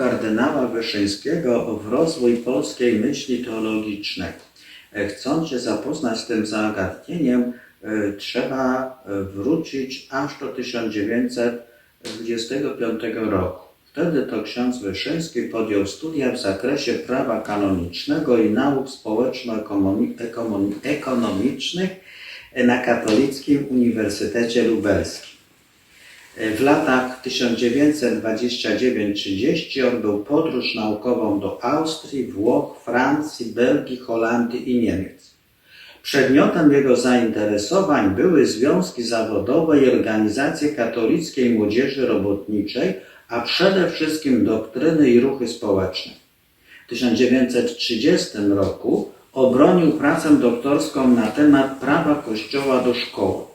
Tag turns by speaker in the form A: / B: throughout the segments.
A: Kardynała Wyszyńskiego w rozwój polskiej myśli teologicznej. E, Chcąc się zapoznać z tym zagadnieniem, e, trzeba e, wrócić aż do 1925 roku. Wtedy to ksiądz Wyszyński podjął studia w zakresie prawa kanonicznego i nauk społeczno-ekonomicznych na Katolickim Uniwersytecie Lubelskim. W latach 1929-30 odbył podróż naukową do Austrii, Włoch, Francji, Belgii, Holandii i Niemiec. Przedmiotem jego zainteresowań były związki zawodowe i organizacje katolickiej młodzieży robotniczej, a przede wszystkim doktryny i ruchy społeczne. W 1930 roku obronił pracę doktorską na temat prawa Kościoła do szkoły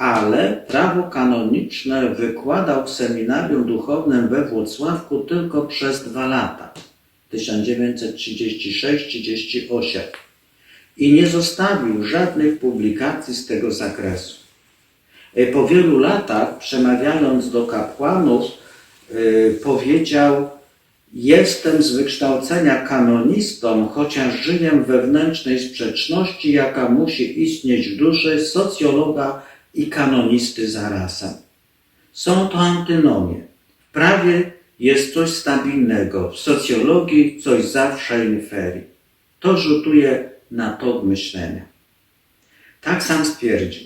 A: ale prawo kanoniczne wykładał w seminarium duchownym we Włocławku tylko przez dwa lata 1936-38 i nie zostawił żadnych publikacji z tego zakresu. E, Po wielu latach, przemawiając do kapłanów, e, powiedział: Jestem z wykształcenia kanonistą, chociaż żyję wewnętrznej sprzeczności, jaka musi istnieć w duszy socjologa i kanonisty zarazem. Są to antynomie. W prawie jest coś stabilnego, w socjologii coś zawsze inferii. To rzutuje na tok myślenia. Tak sam stwierdził.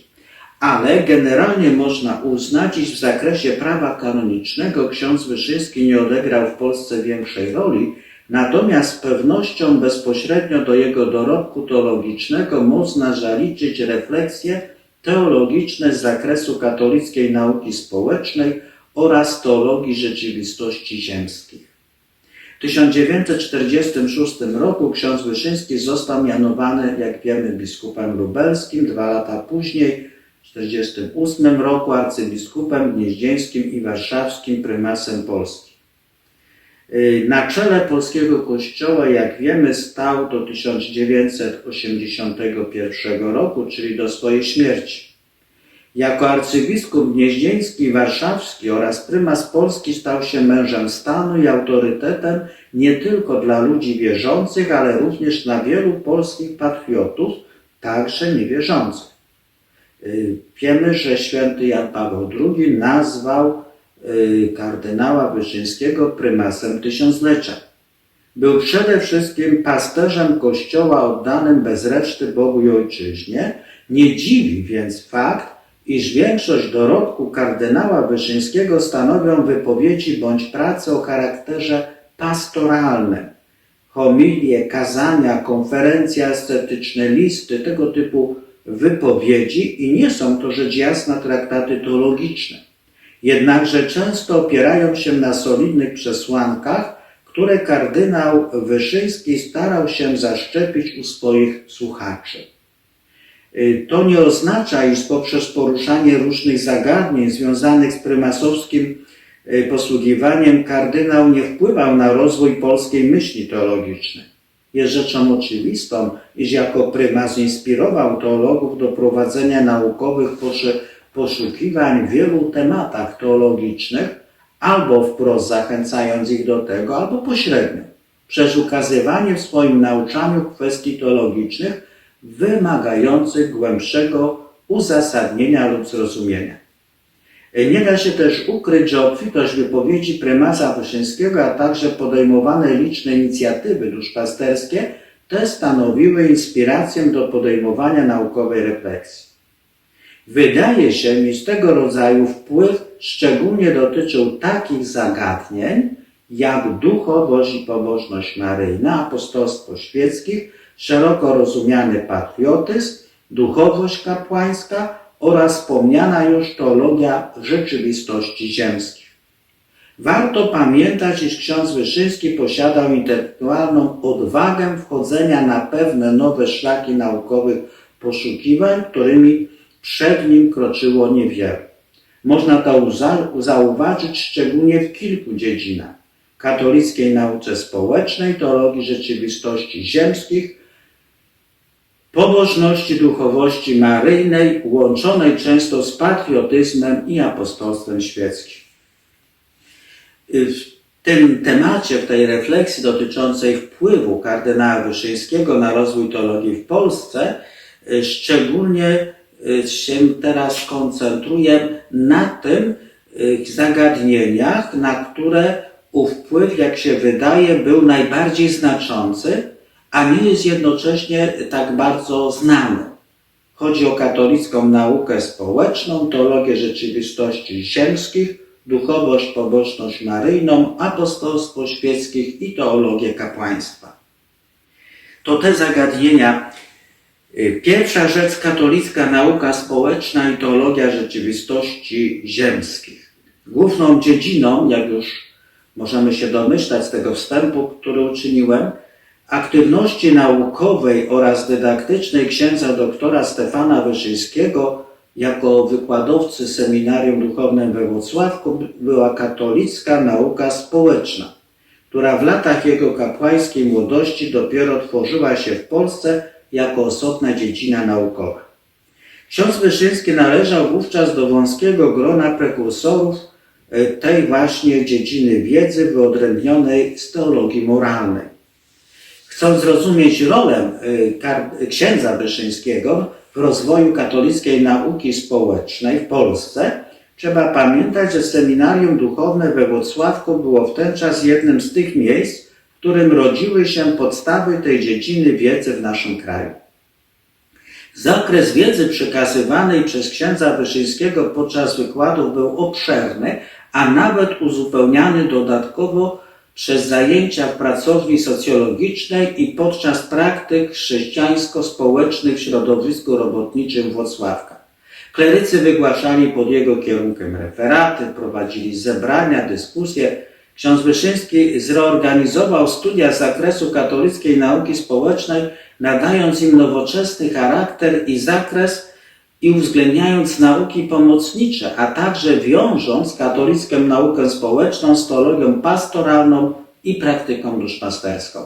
A: Ale generalnie można uznać, iż w zakresie prawa kanonicznego ksiądz Wyszyński nie odegrał w Polsce większej roli, natomiast z pewnością bezpośrednio do jego dorobku teologicznego można zaliczyć refleksje teologiczne z zakresu katolickiej nauki społecznej oraz teologii rzeczywistości ziemskich. W 1946 roku ksiądz Wyszyński został mianowany, jak wiemy, biskupem lubelskim, dwa lata później, w 1948 roku arcybiskupem gnieźnieńskim i warszawskim prymasem Polski. Y, Na czele polskiego kościoła, jak wiemy, stał do 1981 roku, czyli do swojej śmierci. Jako arcybiskup gnieźnieński i warszawski oraz prymas Polski stał się mężem stanu i autorytetem nie tylko dla ludzi wierzących, ale również dla wielu polskich patriotów, także niewierzących. Y, Wiemy, że święty Jan Paweł II nazwał kardynała Wyszyńskiego prymasem tysiąclecia. Był przede wszystkim pasterzem kościoła oddanym bez reszty Bogu i Ojczyźnie. Nie dziwi więc fakt, iż większość dorobku kardynała Wyszyńskiego stanowią wypowiedzi bądź prace o charakterze pastoralnym. Homilie, kazania, konferencje ascetyczne, listy, tego typu wypowiedzi i nie są to rzecz jasna traktaty teologiczne. Jednakże często opierają się na solidnych przesłankach, które kardynał Wyszyński starał się zaszczepić u swoich słuchaczy. Y, To nie oznacza, iż poprzez poruszanie różnych zagadnień związanych z prymasowskim y, posługiwaniem kardynał nie wpływał na rozwój polskiej myśli teologicznej. Jest rzeczą oczywistą, iż jako prymas inspirował teologów do prowadzenia naukowych poszy- poszukiwań w wielu tematach teologicznych, albo wprost zachęcając ich do tego, albo pośrednio, przez ukazywanie w swoim nauczaniu kwestii teologicznych wymagających głębszego uzasadnienia lub zrozumienia. Nie da się też ukryć, że obfitość wypowiedzi prymasa Wyszyńskiego, a także podejmowane liczne inicjatywy duszpasterskie te stanowiły inspirację do podejmowania naukowej refleksji. Wydaje się mi, że tego rodzaju wpływ szczególnie dotyczył takich zagadnień jak duchowość i pobożność maryjna, apostolstwo świeckich, szeroko rozumiany patriotyzm, duchowość kapłańska oraz wspomniana już teologia rzeczywistości ziemskich. Warto pamiętać, iż ksiądz Wyszyński posiadał intelektualną odwagę wchodzenia na pewne nowe szlaki naukowych poszukiwań, którymi przed nim kroczyło niewiele. Można to zauważyć szczególnie w kilku dziedzinach. Katolickiej nauce społecznej, teologii rzeczywistości ziemskich, pobożności duchowości maryjnej, łączonej często z patriotyzmem i apostolstwem świeckim. Y, tym temacie, w tej refleksji dotyczącej wpływu kardynała Wyszyńskiego na rozwój teologii w Polsce, y, szczególnie się teraz koncentruję na tym y, zagadnieniach, na które ów wpływ, jak się wydaje, był najbardziej znaczący, a nie jest jednocześnie tak bardzo znany. Chodzi o katolicką naukę społeczną, teologię rzeczywistości ziemskich, duchowość, pobożność maryjną, apostolstwo świeckich i teologię kapłaństwa. To te zagadnienia. Y, Pierwsza rzecz katolicka nauka społeczna i teologia rzeczywistości ziemskich. Główną dziedziną, jak już możemy się domyślać z tego wstępu, który uczyniłem, aktywności naukowej oraz dydaktycznej księdza doktora Stefana Wyszyńskiego jako wykładowcy seminarium duchownym we Włocławku była katolicka nauka społeczna, która w latach jego kapłańskiej młodości dopiero tworzyła się w Polsce jako osobna dziedzina naukowa. Ksiądz Wyszyński należał wówczas do wąskiego grona prekursorów e, tej właśnie dziedziny wiedzy wyodrębnionej z teologii moralnej. Chcąc zrozumieć rolę kar- księdza Wyszyńskiego w rozwoju katolickiej nauki społecznej w Polsce, trzeba pamiętać, że seminarium duchowne we Włocławku było w ten czas jednym z tych miejsc, którym rodziły się podstawy tej dziedziny wiedzy w naszym kraju. Zakres wiedzy przekazywanej przez księdza Wyszyńskiego podczas wykładów był obszerny, a nawet uzupełniany dodatkowo przez zajęcia w pracowni socjologicznej i podczas praktyk chrześcijańsko-społecznych w środowisku robotniczym Włocławka. Klerycy wygłaszali pod jego kierunkiem referaty, prowadzili zebrania, dyskusje. Ksiądz Wyszyński zreorganizował studia z zakresu katolickiej nauki społecznej, nadając im nowoczesny charakter i zakres i uwzględniając nauki pomocnicze, a także wiążąc katolicką naukę społeczną z teologią pastoralną i praktyką duszpasterską.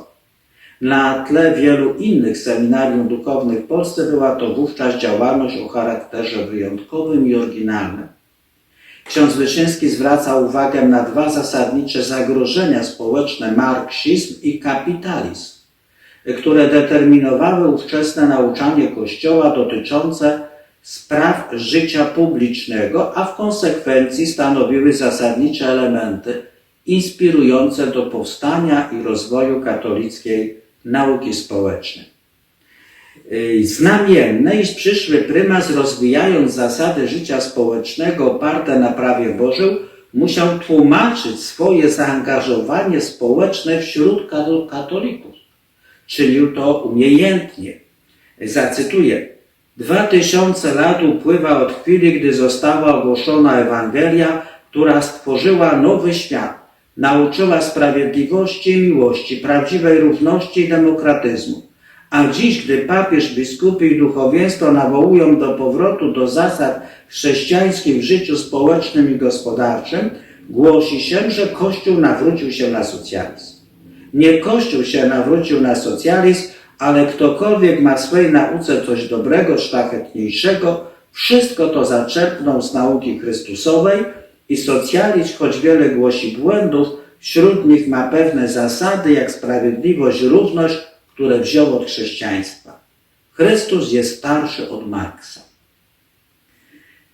A: Na tle wielu innych seminarium duchownych w Polsce była to wówczas działalność o charakterze wyjątkowym i oryginalnym. Ksiądz Wyszyński zwraca uwagę na dwa zasadnicze zagrożenia społeczne marksizm i kapitalizm, które determinowały ówczesne nauczanie Kościoła dotyczące spraw życia publicznego, a w konsekwencji stanowiły zasadnicze elementy inspirujące do powstania i rozwoju katolickiej nauki społecznej. Yy, Znamienne, iż przyszły prymas, rozwijając zasady życia społecznego oparte na prawie Bożym, musiał tłumaczyć swoje zaangażowanie społeczne wśród kato- katolików. Czynił to umiejętnie. Zacytuję. Dwa tysiące lat upływa od chwili, gdy została ogłoszona Ewangelia, która stworzyła nowy świat. Nauczyła sprawiedliwości miłości, prawdziwej równości i demokratyzmu. A dziś, gdy papież, biskupi i duchowieństwo nawołują do powrotu do zasad chrześcijańskich w życiu społecznym i gospodarczym, głosi się, że Kościół nawrócił się na socjalizm. Nie Kościół się nawrócił na socjalizm, ale ktokolwiek ma w swojej nauce coś dobrego, szlachetniejszego, wszystko to zaczerpnął z nauki Chrystusowej i socjalizm, choć wiele głosi błędów, wśród nich ma pewne zasady, jak sprawiedliwość, równość, które wziął od chrześcijaństwa. Chrystus jest starszy od Marksa.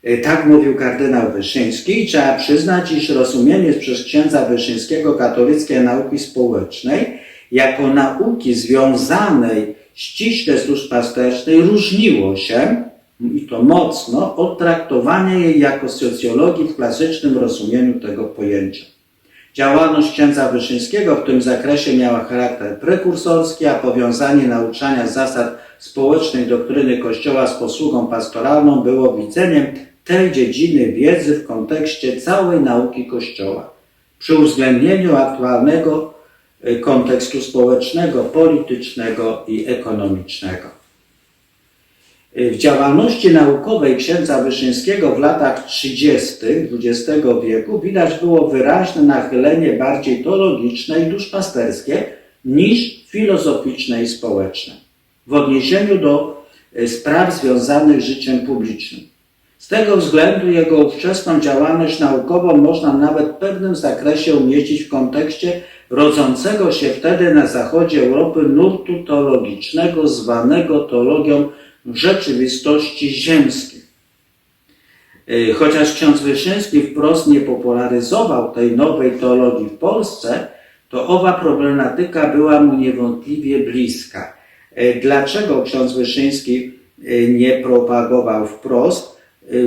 A: Y, Tak mówił kardynał Wyszyński i trzeba przyznać, iż rozumienie przez księdza Wyszyńskiego katolickiej nauki społecznej jako nauki związanej ściśle z duszpasterczej różniło się, i to mocno, od traktowania jej jako socjologii w klasycznym rozumieniu tego pojęcia. Działalność księdza Wyszyńskiego w tym zakresie miała charakter prekursorski, a powiązanie nauczania zasad społecznej doktryny Kościoła z posługą pastoralną było widzeniem tej dziedziny wiedzy w kontekście całej nauki Kościoła, przy uwzględnieniu aktualnego y, kontekstu społecznego, politycznego i ekonomicznego. Y, W działalności naukowej księdza Wyszyńskiego w latach 30. XX wieku widać było wyraźne nachylenie bardziej teologiczne i duszpasterskie niż filozoficzne i społeczne w odniesieniu do y, spraw związanych z życiem publicznym. Z tego względu jego ówczesną działalność naukową można nawet w pewnym zakresie umieścić w kontekście rodzącego się wtedy na zachodzie Europy nurtu teologicznego zwanego teologią rzeczywistości ziemskich. Y, Chociaż ksiądz Wyszyński wprost nie popularyzował tej nowej teologii w Polsce, to owa problematyka była mu niewątpliwie bliska. Y, Dlaczego ksiądz Wyszyński y, nie propagował wprost?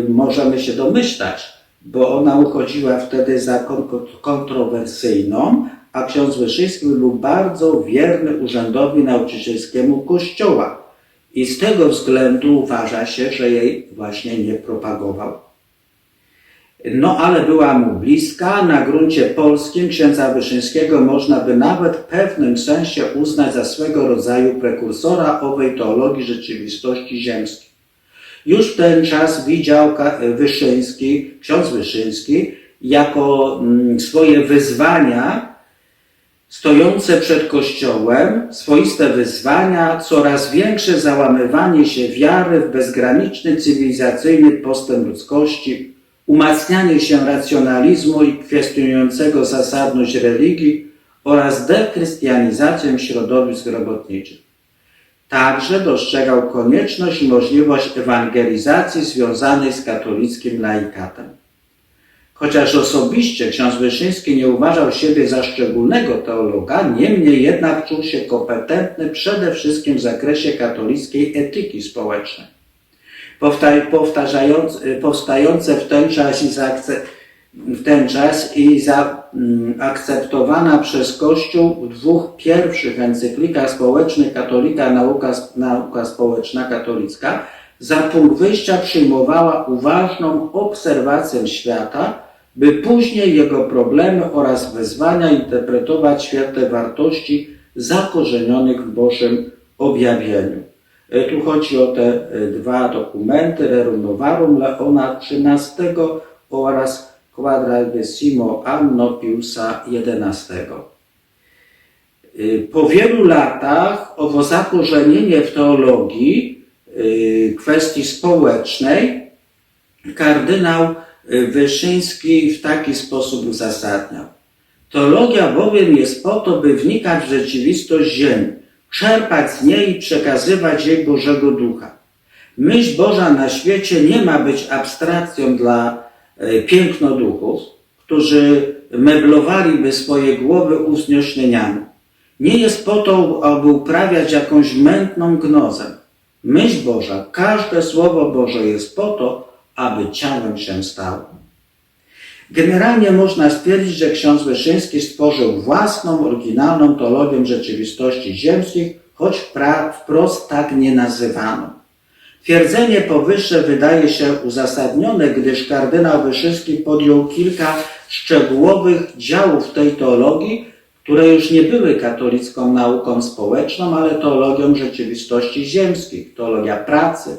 A: Możemy się domyślać, bo ona uchodziła wtedy za kon- kontrowersyjną, a ksiądz Wyszyński był bardzo wierny urzędowi nauczycielskiemu Kościoła. I z tego względu uważa się, że jej właśnie nie propagował. No ale była mu bliska, na gruncie polskim księdza Wyszyńskiego można by nawet w pewnym sensie uznać za swego rodzaju prekursora owej teologii rzeczywistości ziemskiej. Już ten czas widział Wyszyński, ksiądz Wyszyński, jako mm, swoje wyzwania stojące przed Kościołem, swoiste wyzwania, coraz większe załamywanie się wiary w bezgraniczny cywilizacyjny postęp ludzkości, umacnianie się racjonalizmu i kwestionującego zasadność religii oraz dekrystianizację środowisk robotniczych. Także dostrzegał konieczność i możliwość ewangelizacji związanej z katolickim laikatem. Chociaż osobiście ksiądz Wyszyński nie uważał siebie za szczególnego teologa, niemniej jednak czuł się kompetentny przede wszystkim w zakresie katolickiej etyki społecznej. Y, powstające w ten czas i w ten czas i zaakceptowana przez Kościół w dwóch pierwszych encyklikach społecznych katolika nauka, nauka społeczna katolicka za punkt wyjścia przyjmowała uważną obserwację świata, by później jego problemy oraz wyzwania interpretować w świetle wartości zakorzenionych w Bożym objawieniu. E, Tu chodzi o te e, dwa dokumenty, Rerum Novarum Leona XIII oraz Quadragesimo Anno Piusa XI. Y, Po wielu latach owo zakorzenienie w teologii kwestii społecznej kardynał Wyszyński w taki sposób uzasadniał. Teologia bowiem jest po to, by wnikać w rzeczywistość ziemi, czerpać z niej i przekazywać jej Bożego Ducha. Myśl Boża na świecie nie ma być abstrakcją dla e, pięknoduchów, którzy meblowaliby swoje głowy uwzniośleniami. Nie jest po to, aby uprawiać jakąś mętną gnozę. Myśl Boża, każde słowo Boże jest po to, aby ciałem się stało. Generalnie można stwierdzić, że ksiądz Wyszyński stworzył własną, oryginalną teologię rzeczywistości ziemskich, choć wprost tak nie nazywano. Twierdzenie powyższe wydaje się uzasadnione, gdyż kardynał Wyszyński podjął kilka szczegółowych działów tej teologii, które już nie były katolicką nauką społeczną, ale teologią rzeczywistości ziemskich, teologia pracy,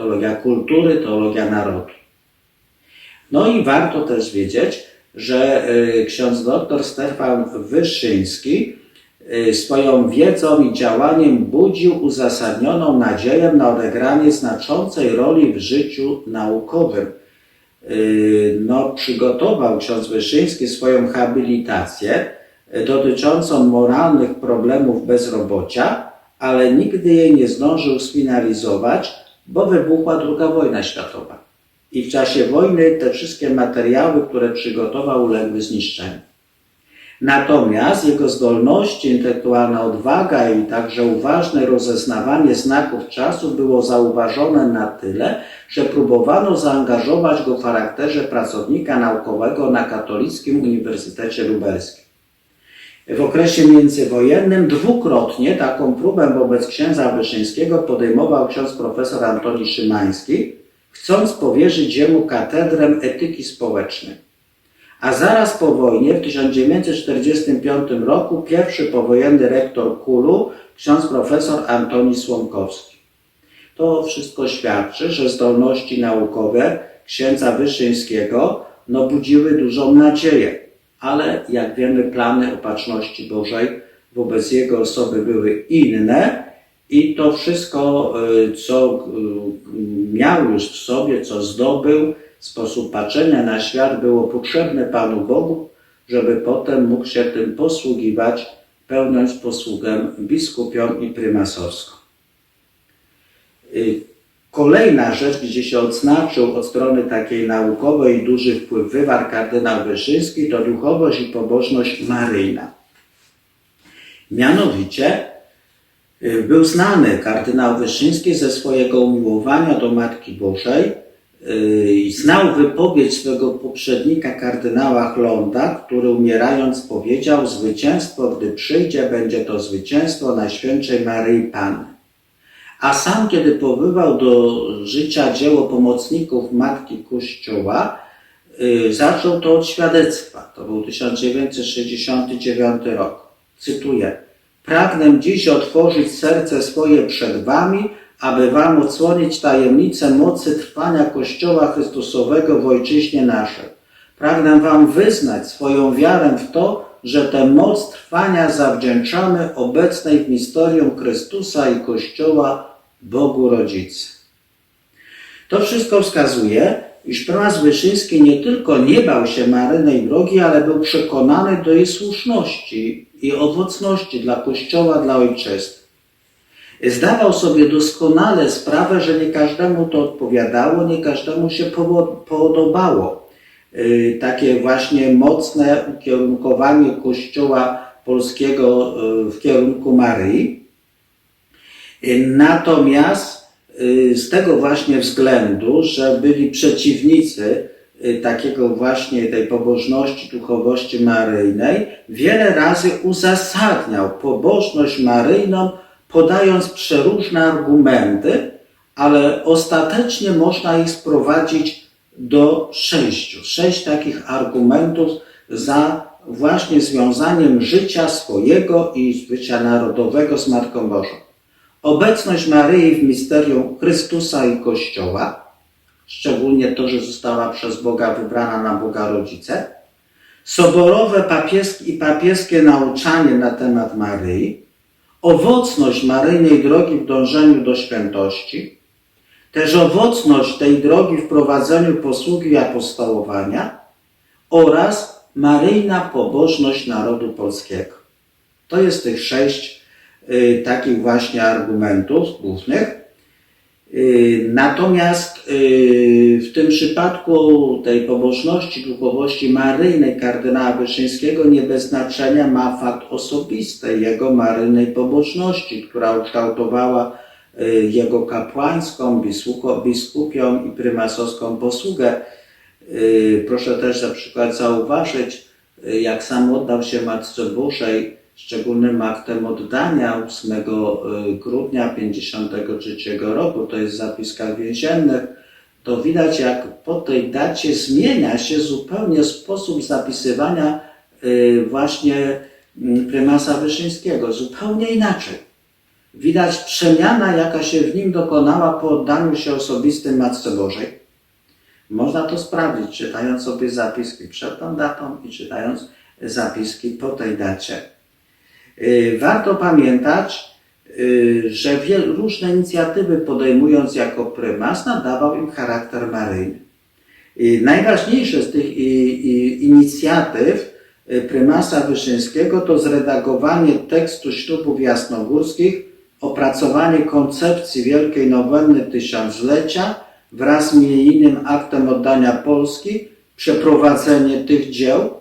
A: teologia kultury, teologia narodu. No i warto też wiedzieć, że y, ksiądz doktor Stefan Wyszyński y, swoją wiedzą i działaniem budził uzasadnioną nadzieję na odegranie znaczącej roli w życiu naukowym. Y, No, przygotował ksiądz Wyszyński swoją habilitację dotyczącą moralnych problemów bezrobocia, ale nigdy jej nie zdążył sfinalizować, bo wybuchła II wojna światowa. I w czasie wojny te wszystkie materiały, które przygotował, uległy zniszczeniu. Natomiast jego zdolności, intelektualna odwaga i także uważne rozeznawanie znaków czasu było zauważone na tyle, że próbowano zaangażować go w charakterze pracownika naukowego na Katolickim Uniwersytecie Lubelskim. W okresie międzywojennym dwukrotnie taką próbę wobec księdza Wyszyńskiego podejmował ksiądz profesor Antoni Szymański, chcąc powierzyć jemu katedrę etyki społecznej. A zaraz po wojnie, w 1945 roku, pierwszy powojenny rektor KUL-u, ksiądz profesor Antoni Słomkowski. To wszystko świadczy, że zdolności naukowe księdza Wyszyńskiego no, budziły dużą nadzieję, ale jak wiemy, plany opatrzności Bożej wobec jego osoby były inne I to wszystko, y, co y, miał już w sobie, co zdobył, sposób patrzenia na świat było potrzebne Panu Bogu, żeby potem mógł się tym posługiwać, pełniąc posługę biskupią i prymasorską. Kolejna rzecz, gdzie się odznaczył od strony takiej naukowej duży wpływ wywarł kardynał Wyszyński, to duchowość i pobożność maryjna. Mianowicie y, był znany kardynał Wyszyński ze swojego umiłowania do Matki Bożej y, i znał wypowiedź swego poprzednika kardynała Chlonda, który umierając powiedział zwycięstwo, gdy przyjdzie, będzie to zwycięstwo Najświętszej Maryi Panny. A sam, kiedy pobywał do życia dzieło pomocników Matki Kościoła, y, zaczął to od świadectwa. To był 1969 rok. Cytuję. Pragnę dziś otworzyć serce swoje przed Wami, aby Wam odsłonić tajemnicę mocy trwania Kościoła Chrystusowego w Ojczyźnie naszej. Pragnę Wam wyznać swoją wiarę w to, że tę moc trwania zawdzięczamy obecnej w misterium Chrystusa i Kościoła Bogu Rodzicy. To wszystko wskazuje, iż prymas Wyszyński nie tylko nie bał się marynej drogi, ale był przekonany do jej słuszności i owocności dla Kościoła, dla ojczyzny. Zdawał sobie doskonale sprawę, że nie każdemu to odpowiadało, nie każdemu się podobało. Yy, Takie właśnie mocne ukierunkowanie Kościoła polskiego yy, w kierunku Maryi. Yy, Natomiast y, z tego właśnie względu, że byli przeciwnicy y, takiego właśnie tej pobożności, duchowości maryjnej, wiele razy uzasadniał pobożność maryjną, podając przeróżne argumenty, ale ostatecznie można ich sprowadzić do sześciu. Sześć takich argumentów za właśnie związaniem życia swojego i życia narodowego z Matką Bożą obecność Maryi w misterium Chrystusa i Kościoła, szczególnie to, że została przez Boga wybrana na Boga Rodzice, soborowe papieskie i papieskie nauczanie na temat Maryi, owocność maryjnej drogi w dążeniu do świętości, też owocność tej drogi w prowadzeniu posługi i apostołowania oraz maryjna pobożność narodu polskiego. To jest tych sześć takich właśnie argumentów głównych. Y, Natomiast y, w tym przypadku tej pobożności, duchowości maryjnej kardynała Wyszyńskiego nie bez znaczenia ma fakt osobisty jego maryjnej pobożności, która ukształtowała y, jego kapłańską, biskupią i prymasowską posługę. Y, Proszę też na przykład zauważyć, y, jak sam oddał się Matce Bożej szczególnym aktem oddania 8 y, grudnia 1953 roku, to jest w zapiskach więziennych, to widać jak po tej dacie zmienia się zupełnie sposób zapisywania y, właśnie mm, prymasa Wyszyńskiego, zupełnie inaczej. Widać przemiana, jaka się w nim dokonała po oddaniu się osobistym Matce Bożej. Można to sprawdzić, czytając sobie zapiski przed tą datą i czytając zapiski po tej dacie. Y, Warto pamiętać, y, że różne inicjatywy podejmując jako prymas nadawał im charakter maryjny. I najważniejsze z tych inicjatyw y, prymasa Wyszyńskiego to zredagowanie tekstu ślubów jasnogórskich, opracowanie koncepcji Wielkiej Nowenny Tysiąclecia wraz z milenijnym aktem oddania Polski, przeprowadzenie tych dzieł,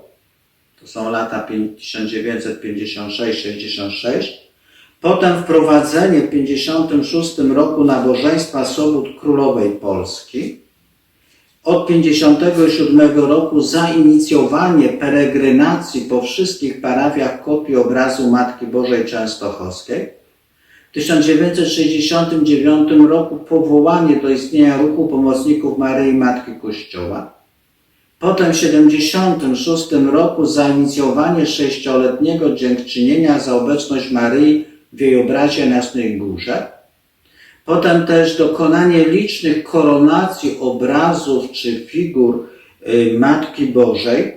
A: są lata 1956-66. Potem wprowadzenie w 1956 roku nabożeństwa Sobót Królowej Polski. Od 1957 roku zainicjowanie peregrynacji po wszystkich parafiach kopii obrazu Matki Bożej Częstochowskiej. W 1969 roku powołanie do istnienia ruchu pomocników Maryi Matki Kościoła. Potem w 1976 roku zainicjowanie sześcioletniego dziękczynienia za obecność Maryi w jej obrazie na Jasnej Górze. Potem też dokonanie licznych koronacji obrazów czy figur y, Matki Bożej.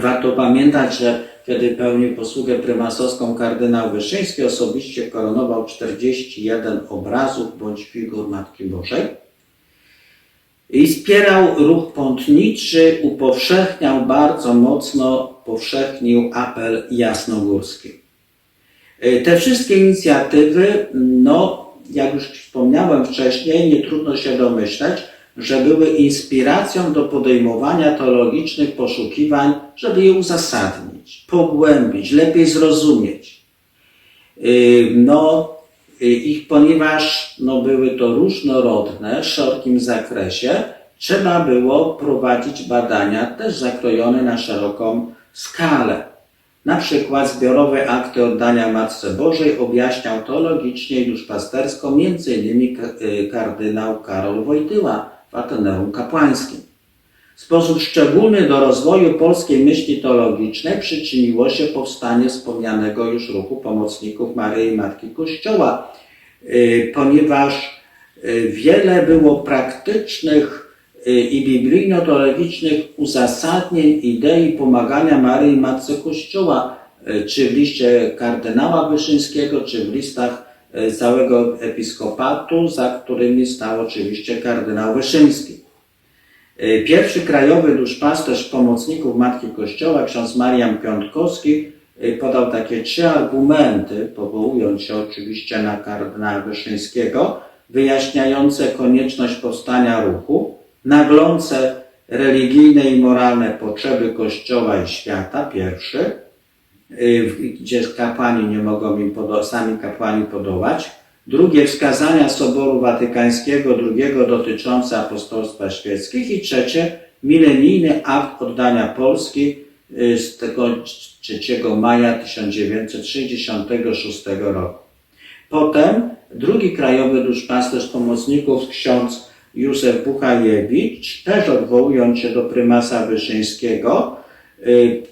A: Warto pamiętać, że kiedy pełnił posługę prymasowską kardynał Wyszyński, osobiście koronował 41 obrazów bądź figur Matki Bożej i wspierał ruch pątniczy, upowszechniał bardzo mocno, powszechnił apel jasnogórski. Y, Te wszystkie inicjatywy, no, jak już wspomniałem wcześniej, nie trudno się domyśleć, że były inspiracją do podejmowania teologicznych poszukiwań, żeby je uzasadnić, pogłębić, lepiej zrozumieć. Y, No, ich, ponieważ no, były to różnorodne, w szerokim zakresie, trzeba było prowadzić badania też zakrojone na szeroką skalę. Na przykład zbiorowe akty oddania Matce Bożej objaśniał teologicznie i duszpastersko m.in. kardynał Karol Wojtyła w Ateneum Kapłańskim. W sposób szczególny do rozwoju polskiej myśli teologicznej przyczyniło się powstanie wspomnianego już ruchu pomocników Maryi Matki Kościoła, y, ponieważ y, wiele było praktycznych y, i biblijno-teologicznych uzasadnień idei pomagania Maryi Matce Kościoła, czy w liście kardynała Wyszyńskiego, czy w listach całego episkopatu, za którymi stał oczywiście kardynał Wyszyński. Y, Pierwszy krajowy duszpasterz pomocników Matki Kościoła, ksiądz Marian Piątkowski, y, podał takie trzy argumenty, powołując się oczywiście na kardynała Wyszyńskiego, wyjaśniające konieczność powstania ruchu, naglące religijne i moralne potrzeby Kościoła i świata, pierwszy, w- gdzie kapłani nie mogą im sami kapłani podołać. Drugie, wskazania Soboru Watykańskiego II dotyczące apostolstwa świeckich. I trzecie, milenijny akt oddania Polski y, z tego 3 maja 1966 roku. Potem drugi krajowy duszpasterz pomocników ksiądz Józef Buchajewicz, też odwołując się do prymasa Wyszyńskiego,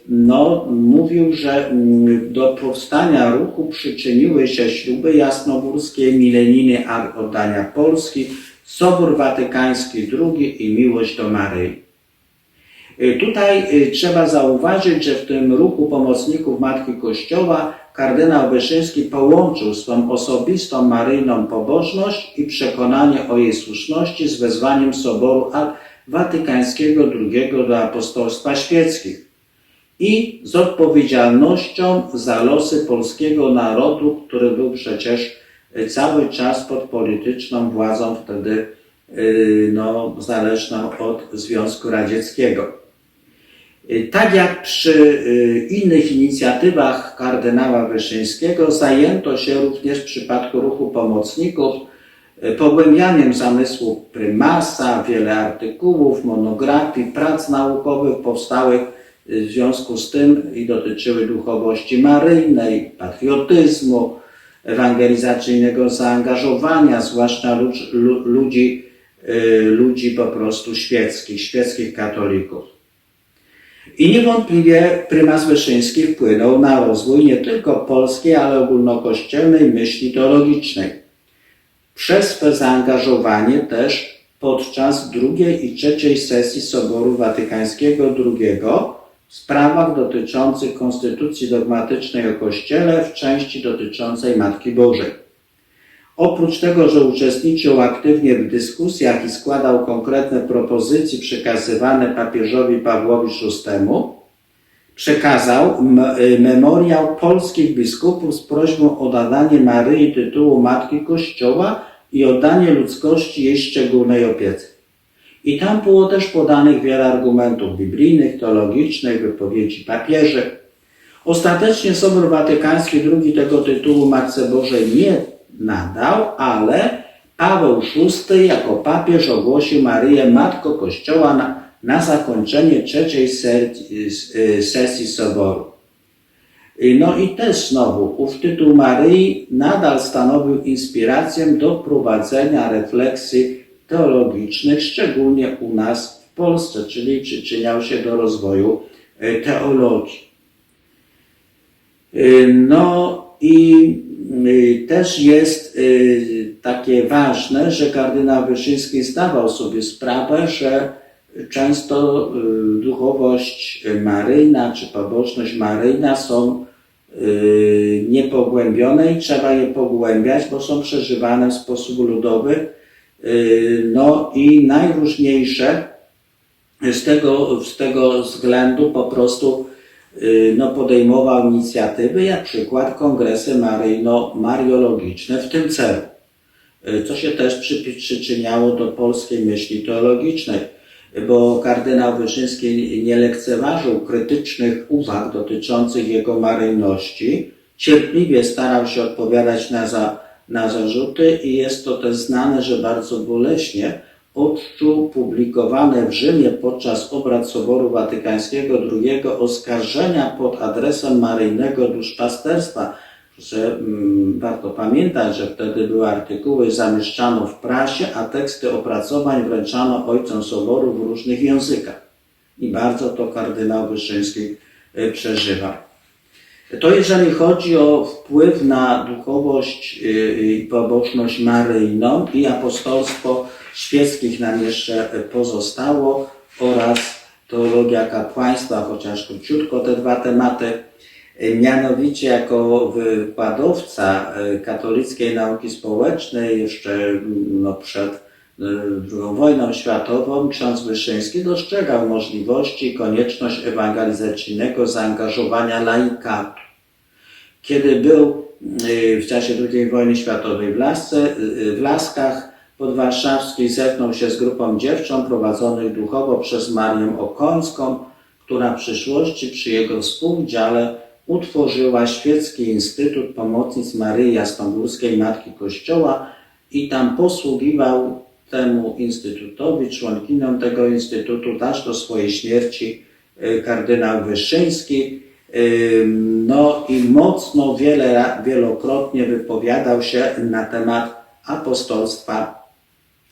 A: no, mówił, że mm, do powstania ruchu przyczyniły się śluby jasnogórskie, milenijny akt oddania Polski, Sobór Watykański II i miłość do Maryi. Y, Tutaj y, trzeba zauważyć, że w tym ruchu pomocników Matki Kościoła kardynał Wyszyński połączył swą osobistą maryjną pobożność i przekonanie o jej słuszności z wezwaniem Soboru Watykańskiego II do apostolstwa świeckich i z odpowiedzialnością za losy polskiego narodu, który był przecież y, cały czas pod polityczną władzą wtedy y, no, zależną od Związku Radzieckiego. Y, Tak jak przy innych inicjatywach kardynała Wyszyńskiego, zajęto się również w przypadku ruchu pomocników pogłębianiem zamysłu prymasa, wiele artykułów, monografii, prac naukowych powstałych w związku z tym i dotyczyły duchowości maryjnej, patriotyzmu, ewangelizacyjnego zaangażowania, zwłaszcza ludzi, lu- ludzi, y, ludzi po prostu świeckich, świeckich katolików. I niewątpliwie prymas Wyszyński wpłynął na rozwój nie tylko polskiej, ale ogólnokościelnej myśli teologicznej. Przez swe zaangażowanie też podczas drugiej i trzeciej sesji Soboru Watykańskiego II w sprawach dotyczących konstytucji dogmatycznej o Kościele w części dotyczącej Matki Bożej. Oprócz tego, że uczestniczył aktywnie w dyskusjach i składał konkretne propozycje przekazywane papieżowi Pawłowi VI, przekazał y, memoriał polskich biskupów z prośbą o nadanie Maryi tytułu Matki Kościoła i oddanie ludzkości jej szczególnej opiece. I tam było też podanych wiele argumentów biblijnych, teologicznych, wypowiedzi papieży. Ostatecznie Sobór Watykański II tego tytułu Matce Bożej nie nadał, ale Paweł VI jako papież ogłosił Maryję Matką Kościoła na, na zakończenie trzeciej y, sesji Soboru. No i też znowu, ów tytuł Maryi nadal stanowił inspirację do prowadzenia refleksji teologicznych, szczególnie u nas w Polsce, czyli przyczyniał się do rozwoju y, teologii. Y, No i y, też jest takie ważne, że kardynał Wyszyński zdawał sobie sprawę, że często duchowość maryjna czy pobożność maryjna są niepogłębione i trzeba je pogłębiać, bo są przeżywane w sposób ludowy. Y, No i najróżniejsze z tego, z tego względu po prostu y, no, podejmował inicjatywy, jak przykład kongresy maryjno-mariologiczne w tym celu, y, co się też przy, przyczyniało do polskiej myśli teologicznej, bo kardynał Wyszyński nie lekceważył krytycznych uwag dotyczących jego maryjności, cierpliwie starał się odpowiadać na, za, na zarzuty i jest to też znane, że bardzo boleśnie odczuł publikowane w Rzymie podczas obrad Soboru Watykańskiego II oskarżenia pod adresem maryjnego duszpasterstwa. Mm, warto pamiętać, że wtedy były artykuły, zamieszczano w prasie, a teksty opracowań wręczano ojcom Soboru w różnych językach. I bardzo to kardynał Wyszyński y, przeżywa. To jeżeli chodzi o wpływ na duchowość y, i pobożność maryjną i apostolstwo świeckich nam jeszcze pozostało oraz teologia kapłaństwa, chociaż króciutko te dwa tematy. Y, Mianowicie jako wykładowca y, katolickiej nauki społecznej jeszcze mm, no, przed y, II wojną światową ksiądz Wyszyński dostrzegał możliwości i konieczność ewangelizacyjnego zaangażowania laikatu kiedy był y, w czasie II wojny światowej w, Lasce, y, w Laskach podwarszawskiej, zetknął się z grupą dziewcząt prowadzonych duchowo przez Marię Okońską, która w przyszłości przy jego współudziale utworzyła Świecki Instytut Pomocnic Maryi Jasnogórskiej Matki Kościoła i tam posługiwał temu instytutowi, członkinią tego instytutu, aż do swojej śmierci y, kardynał Wyszyński. No i mocno wiele, wielokrotnie wypowiadał się na temat apostolstwa,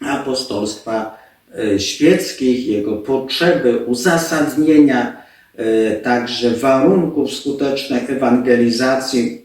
A: apostolstwa y, świeckich, jego potrzeby, uzasadnienia, y, także warunków skutecznej ewangelizacji,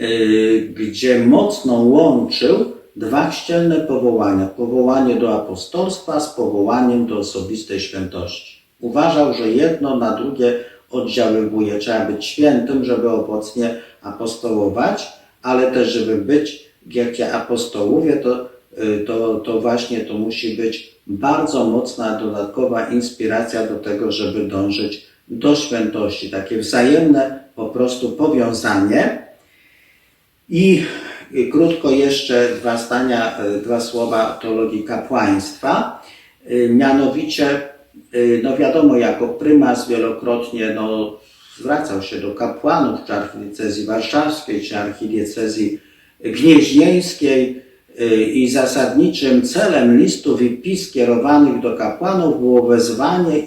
A: y, gdzie mocno łączył dwa chrzcielne powołania. Powołanie do apostolstwa z powołaniem do osobistej świętości. Uważał, że jedno na drugie oddziaływuje. Trzeba być świętym, żeby owocnie apostołować, ale też, żeby być, jak ja apostołówie, to, y, to, to właśnie to musi być bardzo mocna dodatkowa inspiracja do tego, żeby dążyć do świętości. Takie wzajemne po prostu powiązanie. I krótko jeszcze dwa zdania, y, dwa słowa teologii kapłaństwa. Y, Mianowicie, no wiadomo, jako prymas wielokrotnie no, zwracał się do kapłanów czy archidiecezji warszawskiej, czy archidiecezji gnieźnieńskiej y, i zasadniczym celem listów i pism kierowanych do kapłanów było wezwanie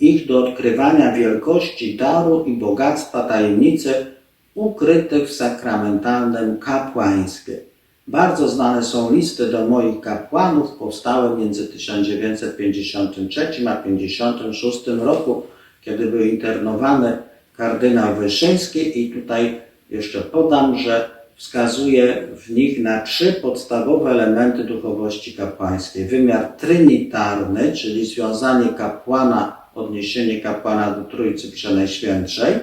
A: ich do odkrywania wielkości daru i bogactwa tajemnicy ukrytych w sakramentalnym kapłaństwie. Bardzo znane są listy do moich kapłanów, powstałe między 1953 a 1956 roku, kiedy był internowany kardynał Wyszyński i tutaj jeszcze podam, że wskazuje w nich na trzy podstawowe elementy duchowości kapłańskiej. Wymiar trinitarny, czyli związanie kapłana, odniesienie kapłana do Trójcy Przenajświętszej,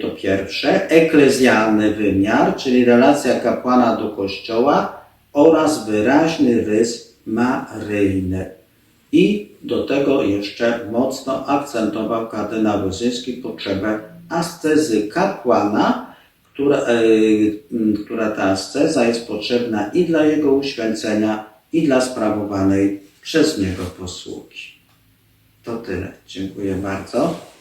A: to pierwsze, eklezjalny wymiar, czyli relacja kapłana do kościoła oraz wyraźny rys maryjny. I do tego jeszcze mocno akcentował kardynał Wyszyński potrzebę ascezy kapłana, która, y, m, która ta asceza jest potrzebna i dla jego uświęcenia, i dla sprawowanej przez niego posługi. To tyle. Dziękuję bardzo.